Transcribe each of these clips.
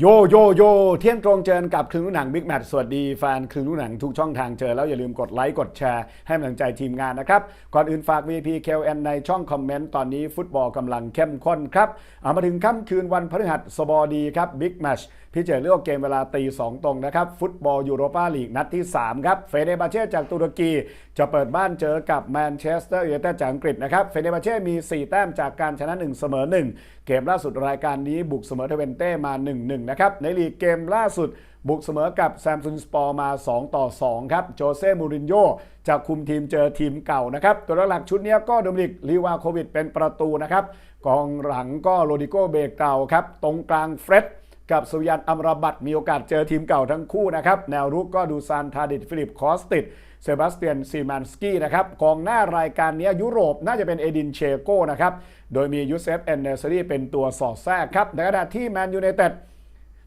โยโยโยเที่ยงตรงเจอกับคลึงลูกหนังบิ๊กแมทสวัสดีแฟนคลึงลูกหนังทุกช่องทางเจอแล้วอย่าลืมกดไลค์กดแชร์ให้กำลังใจทีมงานนะครับ ก่อนอื่นฝาก VP KLN ในช่องคอมเมนต์ตอนนี้ฟุตบอลกำลังเข้มข้นครับเอามาถึงค่ำคืนวันพฤหัสบดีครับบิ๊กแมชพิเศษเลือกเกมเวลาตีสองตรงนะครับ ฟุตบอลยูโรปาลีกนัดที่ 3 ครับเฟเนบาเช่จากตุรกี จะเปิดบ้านเจอกับแมนเชสเตอร์ยูไนเต็ดจากอังกฤษนะครับเฟเนบาเช่มี 4 แต้มจากการชนะ 1 เสมอ 1 เกมล่าสุดรายการนี้บุกเสมอเทเวนเต้มา 1-1นะครับในลีกเกมล่าสุด บุกเสมอกับแซมซุนสปอร์มา 2 ต่อ 2 ครับ โจเซ่มูรินโญ่จะคุมทีมเจอทีมเก่านะครับ ตัวหลักชุดนี้ก็โดมินิกลีวาโควิดเป็นประตูนะครับกองหลังก็โรดิโกเบเก่าครับ ตรงกลางเฟร็ดกับสุยันอัมราบัตมีโอกาสเจอทีมเก่าทั้งคู่นะครับแนวรุกก็ดูซานทาดิตฟิลิปคอสติดเซบาสเตียนซีแมนสกี้นะครับกองหน้ารายการนี้ยุโรปน่าจะเป็นเอดินเชโกนะครับ โดยมียูเซฟเอนเนสรีเป็นตัวสอดแทรกครับ ในขณะที่แมนยูไนเต็ด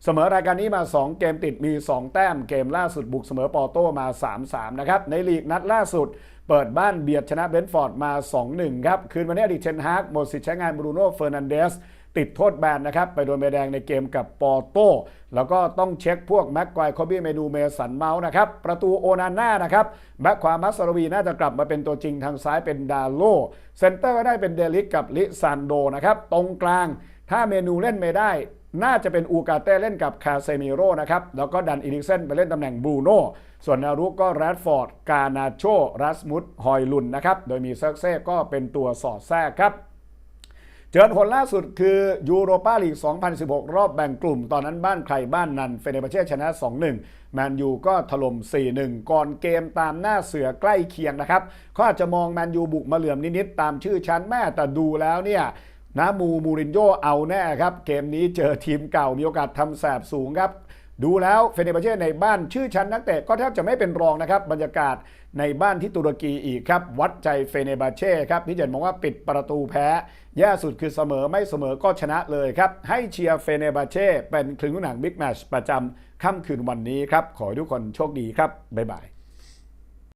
เสมอรายการนี้มา 2 เกมติดมี 2 แต้มเกมล่าสุดบุกเสมอปอโต้มา 3-3 นะครับ ในลีกนัดล่าสุดเปิดบ้านเบียดชนะเบนฟอร์ดมา 2-1 ครับ คืนวันนี้อดีตเชนฮากหมดสิทธิ์ใช้งานบรูโน่เฟอร์นันเดสติดโทษแบนนะครับ ไปโดนใบแดงในเกมกับปอโต้ แล้วก็ต้องเช็คพวกแม็กควายคอบี้เมนูเมสันเมาส์นะครับ ประตูโอนาน่านะครับ แบ็คขวามัสรวีน่าจะกลับมาเป็นตัวจริงทางซ้ายเป็นดาโลเซนเตอร์ก็ได้เป็นเดลิกกับลิซันโดนะครับ ตรงกลางถ้าเมนูเล่นไม่ได้ น่าจะเป็นอูกาเต้เล่นกับคาเซมิโร่นะครับ แล้วก็ดันอีลิกเซนไปเล่นตำแหน่งบรูโน่ส่วนนวรุกก็แรดฟอร์ด กานาโชรัสมุดฮอยลุนนะครับ โดยมีเซิร์กเซ่ก็เป็นตัวสอดแทรกครับ เจอผลล่าสุดคือยูโรปาลีก 2016 รอบแบ่งกลุ่ม ตอนนั้นบ้านใครบ้านนันเฟเนบาเช่ชนะ 2-1 แมนยูก็ถล่ม 4-1 ก่อนเกมตามหน้าเสือใกล้เคียงนะครับเขาอาจจะมองแมนยูบุกมาเหลื่อมนิดๆตามชื่อชั้นแม่แต่ดูแล้วเนี่ย นะมูมูรินโญ่เอาแน่ครับ เกมนี้เจอทีมเก่ามีโอกาสทำแสบสูงครับ ดูแล้วเฟเนบาเช่ในบ้านชื่อชั้นนักเตะก็แทบจะไม่เป็นรองนะครับ บรรยากาศในบ้านที่ตุรกีอีกครับ วัดใจเฟเนบาเช่ครับพี่เจนมองว่าปิดประตูแพ้ แย่สุดคือเสมอไม่เสมอก็ชนะเลยครับ ให้เชียร์เฟเนบาเช่เป็นครึ่งหนังบิ๊กแมชประจำค่ำคืนวันนี้ครับขอให้ทุกคนโชคดีครับบ๊ายบาย